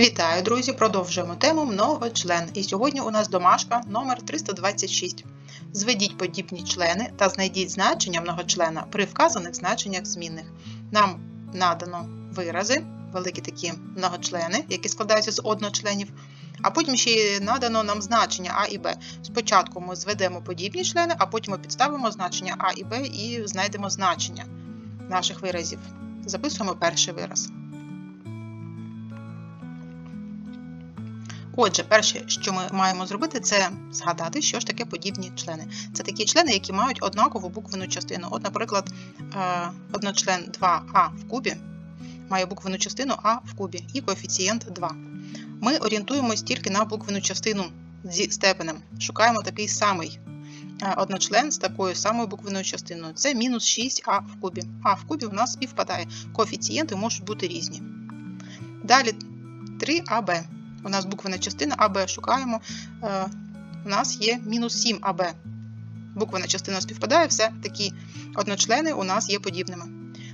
Вітаю, друзі! Продовжуємо тему многочлен. І сьогодні у нас домашка номер 326. Зведіть подібні члени та знайдіть значення многочлена при вказаних значеннях змінних. Нам надано вирази, великі такі многочлени, які складаються з одночленів, а потім ще надано нам значення А і Б. Спочатку ми зведемо подібні члени, а потім ми підставимо значення А і Б і знайдемо значення наших виразів. Записуємо перший вираз. Отже, перше, що ми маємо зробити, це згадати, що ж таке подібні члени. Це такі члени, які мають однакову буквену частину. От, наприклад, е, одночлен 2а в кубі має буквену частину А в кубі і коефіцієнт 2. Ми орієнтуємось тільки на буквену частину зі степенем. Шукаємо такий самий е, одночлен з такою самою буквеною частиною. Це мінус 6а в кубі. А в кубі у нас співпадає. Коефіцієнти можуть бути різні. Далі 3аб. У нас буквена частина АБ шукаємо. Е, у нас є мінус 7 АБ. Буквена частина співпадає, все такі одночлени у нас є подібними.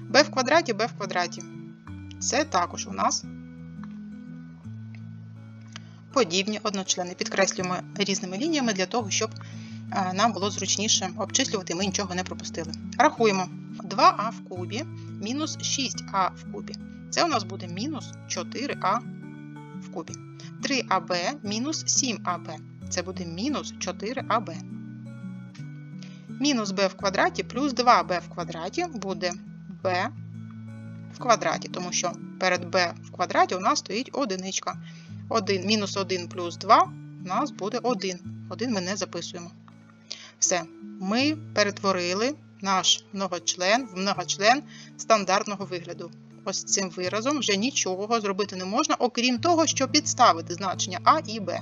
Б в квадраті, Б в квадраті. Це також у нас подібні одночлени. Підкреслюємо різними лініями для того, щоб е, нам було зручніше обчислювати, ми нічого не пропустили. Рахуємо 2а в кубі мінус 6а в кубі. Це у нас буде мінус 4а в кубі. 3АБ мінус 7АБ. Це буде мінус 4АБ. Мінус b в квадраті плюс 2b в квадраті буде b в квадраті, тому що перед b в квадраті у нас стоїть одиничка. 1, мінус 1 плюс 2 у нас буде 1. 1 ми не записуємо. Все. Ми перетворили наш многочлен в многочлен стандартного вигляду ось цим виразом вже нічого зробити не можна, окрім того, щоб підставити значення А і Б.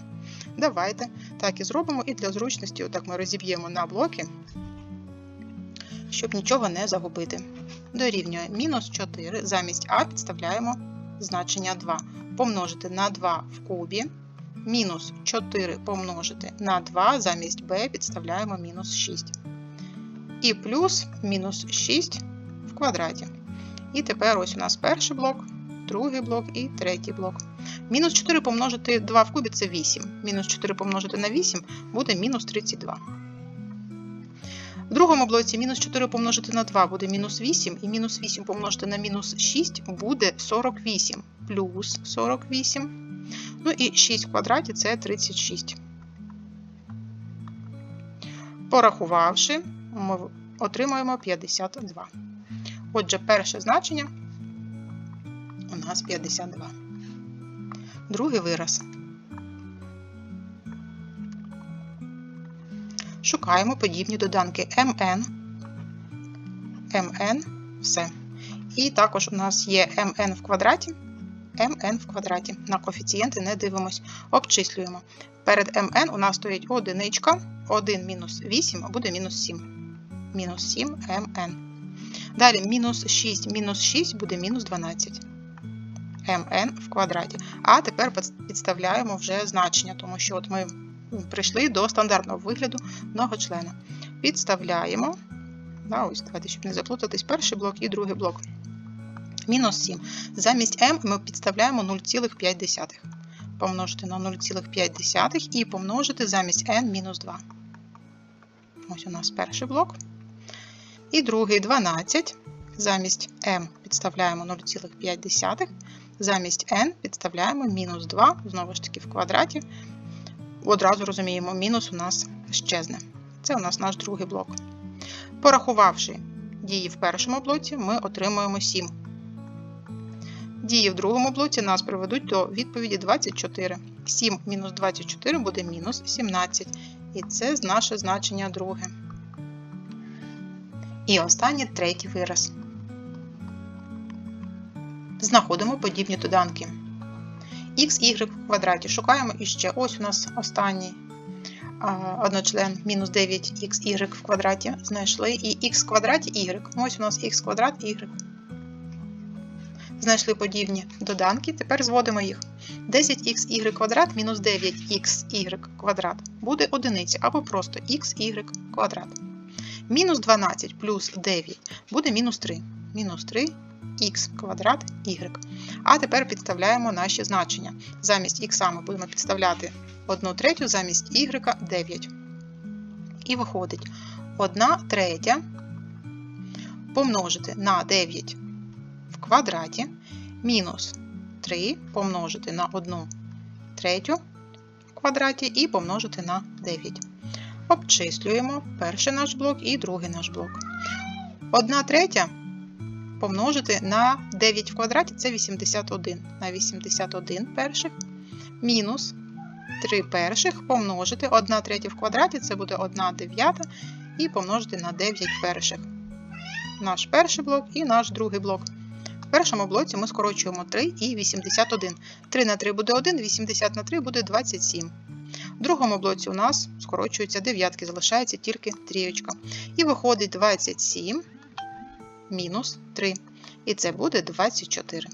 Давайте так і зробимо, і для зручності отак ми розіб'ємо на блоки, щоб нічого не загубити. Дорівнює мінус 4, замість А підставляємо значення 2. Помножити на 2 в кубі. Мінус 4 помножити на 2, замість b підставляємо мінус 6. І плюс мінус 6 в квадраті. І тепер ось у нас перший блок, другий блок і третій блок. Мінус 4 помножити 2 в кубі це 8. Мінус 4 помножити на 8 буде мінус 32. В другому блоці мінус 4 помножити на 2 буде мінус 8, і мінус 8 помножити на мінус 6 буде 48 плюс 48. Ну і 6 в квадраті це 36. Порахувавши, ми отримаємо 52. Отже, перше значення у нас 52. Другий вираз. Шукаємо подібні доданки МН, МН, все. І також у нас є МН в квадраті, МН в квадраті. На коефіцієнти не дивимось, обчислюємо. Перед МН у нас стоїть одиничка, 1 мінус 8 буде мінус 7. Мінус 7 МН. Далі мінус 6 мінус 6 буде мінус 12 mn в квадраті. А тепер підставляємо вже значення, тому що от ми прийшли до стандартного вигляду многочлена. Підставляємо, да, ось давайте, щоб не заплутатись, перший блок і другий блок. Мінус 7. Замість m ми підставляємо 0,5. Помножити на 0,5 і помножити замість n мінус 2. Ось у нас перший блок. І другий 12. Замість m підставляємо 0,5, замість n підставляємо мінус 2, знову ж таки, в квадраті. Одразу розуміємо, мінус у нас щезне. Це у нас наш другий блок. Порахувавши дії в першому блоці, ми отримуємо 7. Дії в другому блоці нас приведуть до відповіді 24. 7 мінус 24 буде мінус 17. І це наше значення друге. І останній третій вираз. Знаходимо подібні доданки. xy в квадраті. Шукаємо іще. Ось у нас останній одночлен мінус 9xy в квадраті. Знайшли. І х в квадраті y. Ось у нас х квадрат y. Знайшли подібні доданки. Тепер зводимо їх. 10xy квадрат мінус 9xy квадрат буде одиниця або просто xy квадрат. Мінус 12 плюс 9 буде мінус 3. Мінус 3 х квадрат y. А тепер підставляємо наші значення. Замість х ми будемо підставляти 1 третю, замість y 9. І виходить 1 третя помножити на 9 в квадраті мінус 3 помножити на 1 третю в квадраті і помножити на 9. Обчислюємо перший наш блок і другий наш блок. 1 третя помножити на 9 в квадраті це 81. На 81 перших мінус 3 перших помножити 1 третя в квадраті це буде 1 дев'ята і помножити на 9 перших. Наш перший блок і наш другий блок. В першому блоці ми скорочуємо 3 і 81. 3 на 3 буде 1, 80 на 3 буде 27. В другому блоці у нас скорочуються дев'ятки, залишається тільки трієчка. І виходить 27 мінус 3. І це буде 24.